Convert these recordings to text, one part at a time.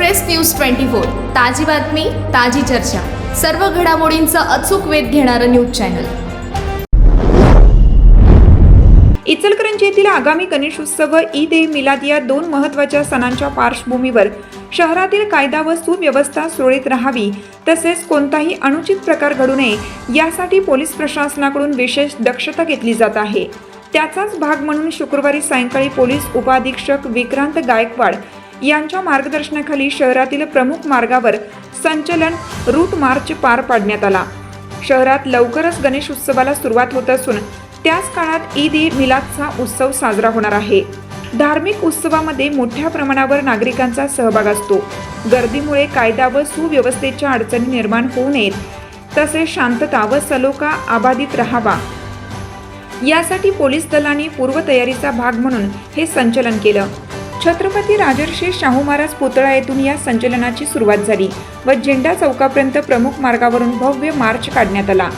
News twenty four ताजी बातमी ताजी चर्चा. सर्व घडामोडींचा अचूक वेध घेणारं न्यूज चॅनल. इचलकरंजी येथील आगामी गणेश उत्सव ईद ए मिलाद या दोन महत्त्वाच्या सणांच्या पार्श्वभूमीवर शहरातील कायदा व सुव्यवस्था सुरळीत राहावी तसेच कोणताही अनुचित प्रकार घडू नये यासाठी पोलीस प्रशासनाकडून विशेष दक्षता घेतली जात आहे. त्याचाच भाग म्हणून शुक्रवारी सायंकाळी पोलीस उपाधीक्षक विक्रांत गायकवाड यांच्या मार्गदर्शनाखाली शहरातील प्रमुख मार्गावर संचलन रूट मार्च पार पाडण्यात आला. शहरात लवकरच गणेश उत्सवाला सुरुवात होत असून त्याच काळात ईद ए मिलादचा उत्सव साजरा होणार आहे. धार्मिक उत्सवामध्ये मोठ्या प्रमाणावर नागरिकांचा सहभाग असतो. गर्दीमुळे कायदा व सुव्यवस्थेच्या अडचणी निर्माण होऊ नयेत. तसेच शांतता व सलोखा आबाधित राहावा. यासाठी पोलीस दलांनी पूर्वतयारीचा भाग म्हणून हे संचलन केलं. छत्रपती राजर्षी शाहू महाराज पुतळा येथून या संचलनाची सुरुवात झाली व झेंडा चौकापर्यंत प्रमुख मार्गावरून भव्य मार्च काढण्यात आला.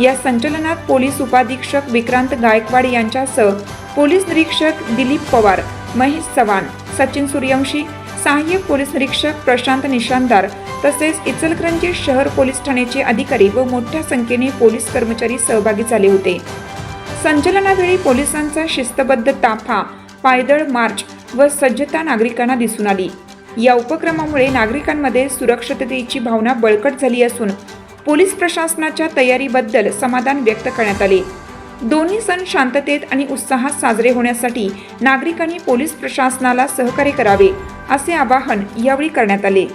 या संचलनात पोलीस उपाधीक्षक विक्रांत गायकवाड यांच्यासह पोलीस निरीक्षक दिलीप पवार महेश चव्हाण सचिन सूर्यवंशी सहाय्यक पोलीस निरीक्षक प्रशांत निशानदार तसेच इचलकरंजी शहर पोलीस ठाण्याचे अधिकारी व मोठ्या संख्येने पोलीस कर्मचारी सहभागी झाले होते. संचलनावेळी पोलिसांचा शिस्तबद्ध ताफा पायदळ मार्च व सज्जता नागरिकांना दिसून आली. या उपक्रमामुळे नागरिकांमध्ये सुरक्षिततेची भावना बळकट झाली असून पोलीस प्रशासनाच्या तयारीबद्दल समाधान व्यक्त करण्यात आले. दोन्ही सण शांततेत आणि उत्साहात साजरे होण्यासाठी नागरिकांनी पोलीस प्रशासनाला सहकार्य करावे असे आवाहन यावेळी करण्यात आले.